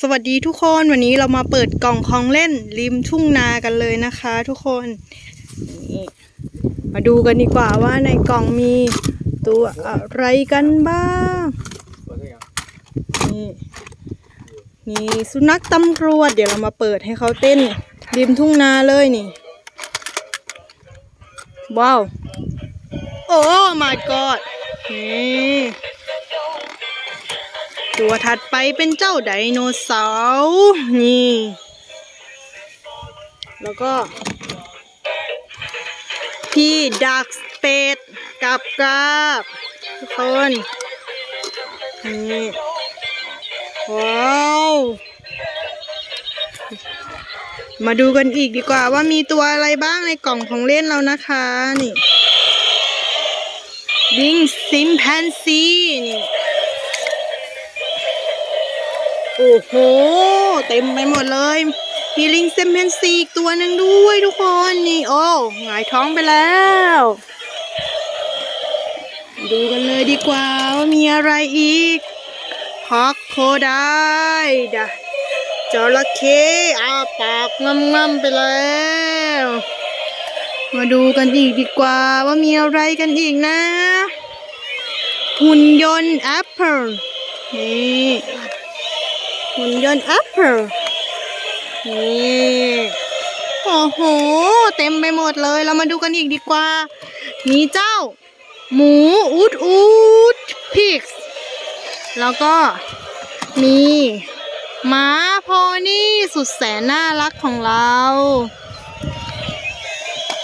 สวัสดีทุกคนวันนี้เรามาเปิดกล่องของเล่น ริมทุ่งนากันเลยนะคะ ทุกคนนี่มาดูกันดีกว่าว่าในกล่องมีตัวอะไรกันบ้างนี่นี่สุนัขตำรวจ เดี๋ยวเรามาเปิดให้เขาเต้น ริมทุ่งนาเลยนี่ ว้าว โอ้ my god นี่ ตัวถัดไปเป็นเจ้าไดโนเสาร์นี่ แล้วก็ พี่ดักสเปดกับกับทุกคนนี่ว้าวมาดูกันอีกดีกว่าว่ามีตัวอะไรบ้างในกล่องของเล่นเรานะคะนี่ลิงซิมแพนซีนี่ โอ้โห เต็มไปหมดเลย มีลิงเซมเพนซีอีกตัวหนึ่งด้วยทุกคนนี่โอ้หงายท้องไปแล้ว ดูกันเลยดีกว่าว่ามีอะไรอีกฮอกโคได้ดะจระเข้อาปากงำๆไปแล้ว มาดูกันอีกดีกว่าว่ามีอะไรกันอีกนะ หุ่นยนต์แอปเปิลนี่ หุ่นยนต์แอปเปิลนี่โอ้โห เต็มไปหมดเลยเรามาดูกันอีกดีกว่า มีเจ้า หมูอูดอูดพิกแล้วก็มีม้าโพนี่สุดแสนน่ารักของเรา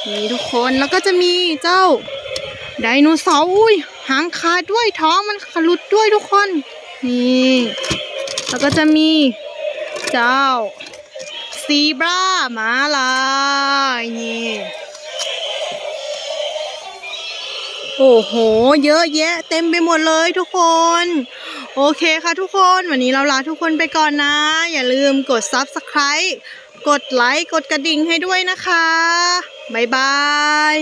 นี่ทุกคนแล้วก็จะมีเจ้าไดโนเสาร์อุ้ยหางขาดด้วยท้องมันขลุดด้วยทุกคน นี่ แล้วก็จะมีเจ้าซีบราหมาลายนี่โอ้โห เยอะแยะ เต็มไปหมดเลยทุกคน โอเคค่ะทุกคนวันนี้เราลาทุกคนไปก่อนนะ อย่าลืมกด Subscribe กดไลค์ กดกระดิ่งให้ด้วยนะคะ บ๊ายบาย